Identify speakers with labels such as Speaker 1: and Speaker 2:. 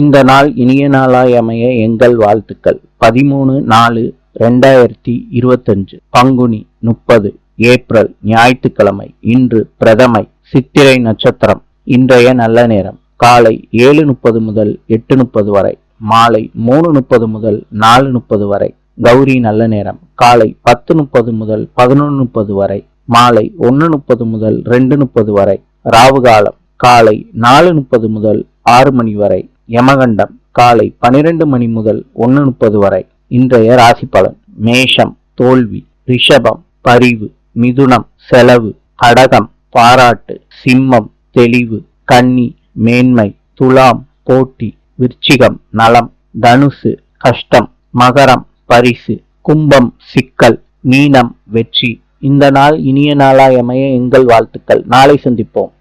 Speaker 1: இந்த நாள் இனிய நாளாய் அமைய எங்கள் வாழ்த்துக்கள். பதிமூணு நாலு ரெண்டாயிரத்தி இருபத்தஞ்சு பங்குனி முப்பது ஏப்ரல் ஞாயிற்றுக்கிழமை இன்று பிரதமை சித்திரை நட்சத்திரம் இன்றைய நல்ல நேரம். காலை ஏழு முப்பது முதல் எட்டு முப்பது வரை மாலை மூணு முப்பது முதல் நாலு முப்பது வரை கௌரி நல்ல நேரம். காலை பத்து முப்பது முதல் பதினொன்று முப்பது வரை மாலை ஒன்று முப்பது முதல் ரெண்டு முப்பது வரை ராவு காலம் காலை நாலு முப்பது முதல் ஆறு மணி வரை யமகண்டம் காலை பனிரெண்டு மணி முதல் ஒன்று முப்பது வரை. இன்றைய ராசி பலன் மேஷம் தோல்வி ரிஷபம் பரிவு மிதுனம் செலவு கடகம் பாராட்டு சிம்மம் தெளிவு கன்னி மேன்மை துலாம் போட்டி விருச்சிகம் நலம் தனுசு கஷ்டம் மகரம் பரிசு கும்பம் சிக்கல் மீனம் வெற்றி. இந்த நாள் இனிய நாளாய் அமைய எங்கள் வாழ்த்துக்கள். நாளை சந்திப்போம்.